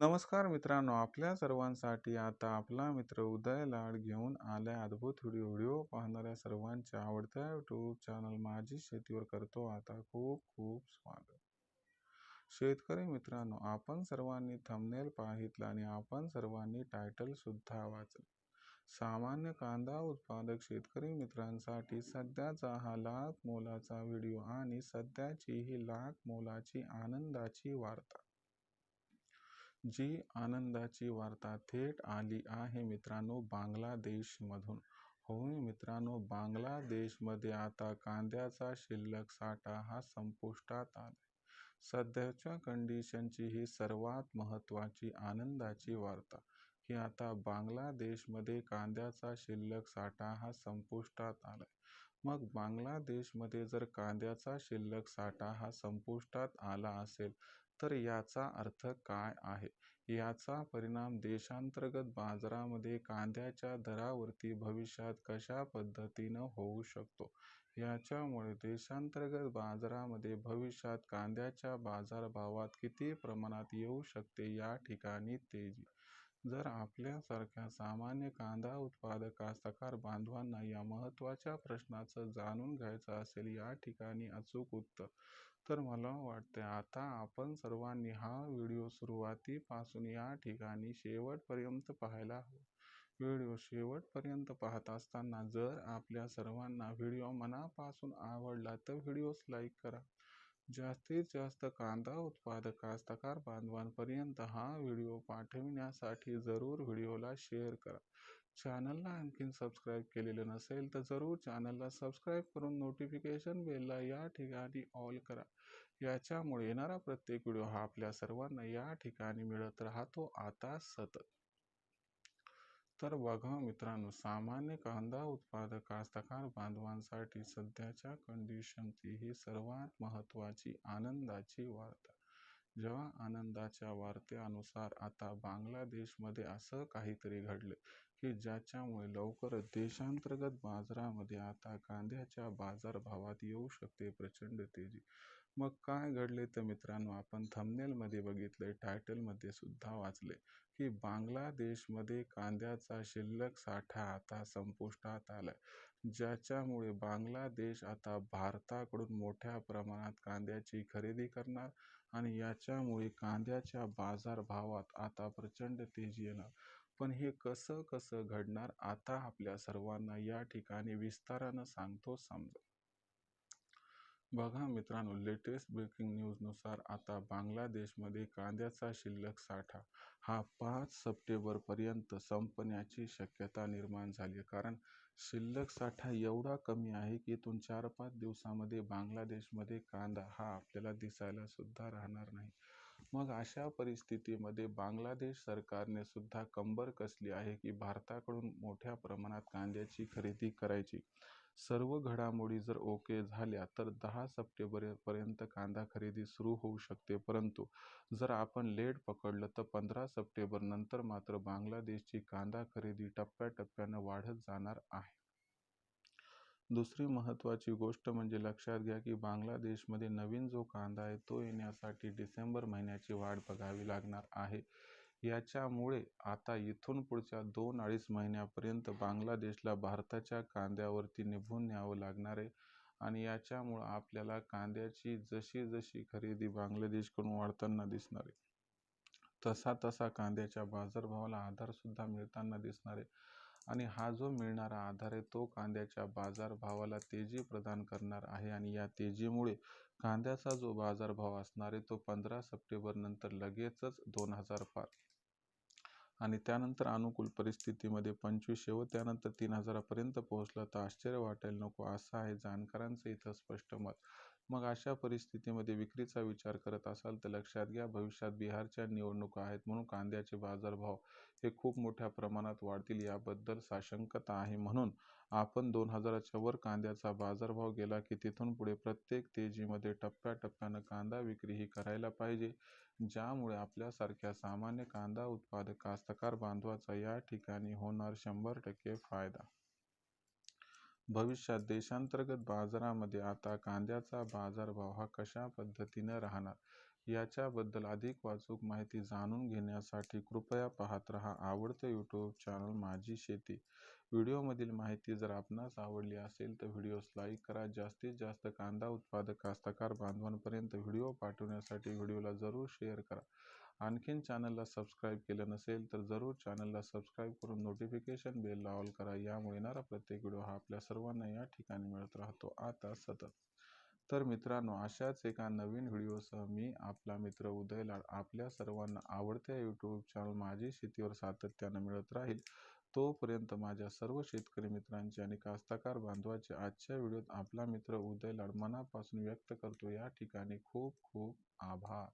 नमस्कार मित्रांनो आपल्या सर्वांसाठी आता आपला मित्र उदय लाड घेऊन आलाय अद्भुत व्हिडिओ व्हिडिओ पाहणाऱ्या सर्वांच्या आवडत्या यूट्यूब चॅनल माझी शेतीवर करतो आता खूप खूप स्वागत. शेतकरी मित्रांनो आपण सर्वांनी थंबनेल पाहितलं आणि आपण सर्वांनी टायटल सुद्धा वाचलं. सामान्य कांदा उत्पादक शेतकरी मित्रांसाठी सध्याचा हा लाख मोलाचा व्हिडिओ आणि सध्याची ही लाख मोलाची आनंदाची वार्ता. जी आनंदाची वार्ता थेट आली आहे मित्रांनो बांगलादेशमधून. होय मित्रांनो बांगलादेशमध्ये आता कांद्याचा शिल्लक साठा हा संपुष्टात आला सध्याच्या कंडिशनची ही सर्वात महत्त्वाची आनंदाची वार्ता. की आता बांगलादेशमध्ये कांद्याचा शिल्लक साठा हा संपुष्टात आलाय. मग बांगलादेशमध्ये जर कांद्याचा शिल्लक साठा हा संपुष्टात आला असेल तर याचा अर्थ काय आहे? याचा परिणाम देशांतर्गत बाजारामध्ये कांद्याच्या दरावरती भविष्यात कशा पद्धतीनं होऊ शकतो? याच्यामुळे देशांतर्गत बाजारामध्ये भविष्यात कांद्याच्या बाजारभावात किती प्रमाणात येऊ शकते या ठिकाणी तेजी जर आपल्यासारख्या सामान्य कांदा उत्पादक कास्तकार बांधवांना या महत्त्वाच्या प्रश्नाचं जाणून घ्यायचं असेल या ठिकाणी अचूक उत्तर तर मला वाटते आता आपण सर्वांनी हा व्हिडिओ सुरुवातीपासून या ठिकाणी शेवटपर्यंत पाहायला हवा. व्हिडिओ शेवटपर्यंत पाहत असताना जर आपल्या सर्वांना व्हिडिओ मनापासून आवडला तर व्हिडिओस लाईक करा. जास्तीत जास्त कांदा उत्पादक कास्तकार बांधवांपर्यंत हा व्हिडिओ पाठविण्यासाठी जरूर व्हिडिओला शेअर करा. चॅनलला आणखीन सबस्क्राईब केलेलं नसेल तर जरूर चॅनलला सबस्क्राईब करून नोटिफिकेशन बेलला या ठिकाणी ऑल करा. याच्यामुळे येणारा प्रत्येक व्हिडिओ हा आपल्या सर्वांना या ठिकाणी मिळत राहतो. आता सतत तर बघा मित्रांनो सामान्य कांदा उत्पादक कास्तकार बांधवांसाठी सध्याच्या कंडिशनची ही सर्वात महत्त्वाची आनंदाची वार्ता. जेव्हा आनंदाच्या वार्तेनुसार आता बांगलादेशमध्ये असं काहीतरी घडलं की ज्याच्यामुळे लवकरच देशांतर्गत बाजारामध्ये आता कांद्याच्या बाजारभावात येऊ शकते प्रचंड तेजी. मग काय घडले तर मित्रांनो? आपण थंबनेलमध्ये बघितले टायटलमध्ये सुद्धा वाचले की बांगलादेशमध्ये कांद्याचा शिल्लक साठा आता संपुष्टात आला. ज्याच्यामुळे बांगलादेश आता भारताकडून मोठ्या प्रमाणात कांद्याची खरेदी करणार आणि याच्यामुळे कांद्याच्या बाजारभावात आता प्रचंड तेजी येणार. पण हे कसं कसं घडणार? आता आपल्या सर्वांना या ठिकाणी विस्तारानं सांगतो समजा. बघा मित्रांनो लेटेस्ट ब्रेकिंग न्यूजनुसार आता बांगलादेशमध्ये कांद्याचा शिल्लक साठा. हा पाच सप्टेंबरपर्यंत संपण्याची शक्यता निर्माण झाली आहे. कारण शिल्लक साठा एवढा कमी आहे की इथून चार पाच दिवसामध्ये बांगलादेशमध्ये कांदा हा आपल्याला दिसायला सुद्धा राहणार नाही. मग अशा परिस्थितीमध्ये बांगलादेश सरकारने सुद्धा कंबर कसली आहे की भारताकडून मोठ्या प्रमाणात कांद्याची खरेदी करायची? सर्व घडामोडी जर ओके झाल्या तर दहा सप्टेंबरपर्यंत कांदा खरेदी सुरू होऊ शकते. परंतु जर आपण लेट पकडलं तर पंधरा सप्टेंबर नंतर मात्र बांगलादेशची कांदा खरेदी टप्प्याटप्प्यानं वाढत जाणार आहे. दुसरी महत्त्वाची गोष्ट म्हणजे लक्षात घ्या की बांगलादेशमध्ये नवीन जो कांदा आहे तो येण्यासाठी डिसेंबर महिन्याची वाट बघावी लागणार आहे. याच्यामुळे आता इथून पुढच्या दोन अडीच महिन्यापर्यंत बांगलादेशला भारताच्या कांद्यावरती निभून न्यावं लागणार आहे. आणि याच्यामुळं आपल्याला कांद्याची जशी जशी खरेदी बांगलादेशकडून वाढताना दिसणार आहे. तसा तसा कांद्याच्या बाजारभावाला आधारसुद्धा मिळताना दिसणार आहे. आणि हा जो मिळणारा आधार आहे तो कांद्याच्या बाजारभावाला तेजी प्रदान करणार आहे आणि या तेजीमुळे कांद्याचा जो बाजारभाव असणार आहे तो पंधरा सप्टेंबर नंतर लगेचच दोन हजार पार आणि त्यानंतर अनुकूल परिस्थितीमध्ये पंचवीसशे व त्यानंतर तीन हजारापर्यंत पोहोचला. तर आश्चर्य वाटायला नको असं आहे. जाणकारांचं इथं स्पष्ट मत. मग अशा परिस्थितीमध्ये विक्रीचा विचार करत असाल तर लक्षात घ्या भविष्यात बिहारच्या निवडणुका आहेत म्हणून कांद्याचे बाजारभाव हे खूप मोठ्या प्रमाणात वाढतील याबद्दल साशंकता आहे म्हणून आपण दोन हजाराच्या वर कांद्याचा बाजारभाव गेला की तिथून पुढे प्रत्येक तेजीमध्ये टप्प्याटप्प्यानं कांदा विक्री ही करायला पाहिजे ज्यामुळे आपल्यासारख्या सामान्य कांदा उत्पादक कास्तकार बांधवाचा या ठिकाणी होणार शंभर टक्के फायदा. भविष्यात देशांतर्गत बाजारामध्ये आता कांद्याचा बाजारभाव हा कशा पद्धतीने राहणार? याच्याबद्दल अधिक वाचूक माहिती जाणून घेण्यासाठी कृपया पाहत रहा आवडतं यूट्यूब चॅनल माझी शेती. व्हिडिओमधील माहिती जर आपणास आवडली असेल तर व्हिडिओस लाईक करा. जास्तीत जास्त कांदा उत्पादक कास्तकार बांधवांपर्यंत व्हिडिओ पाठवण्यासाठी व्हिडिओला जरूर शेअर करा. आणखीन चॅनलला सबस्क्राईब केलं नसेल तर जरूर चॅनलला सबस्क्राईब करून नोटिफिकेशन बेलला ऑल करा. यामुळे येणारा प्रत्येक व्हिडिओ हा आपल्या सर्वांना या ठिकाणी मिळत राहतो. आता सतत तर मित्रांनो अशाच एका नवीन व्हिडिओसह मी आपला मित्र उदय लाड आपल्या सर्वांना आवडत्या यूट्यूब चॅनल माझी शेतीवर सातत्यानं मिळत राहील. तोपर्यंत माझ्या सर्व शेतकरी मित्रांचे आणि कास्तकार बांधवाचे आजच्या व्हिडिओत आपला मित्र उदय लाड मनापासून व्यक्त करतो. या ठिकाणी खूप खूप आभार.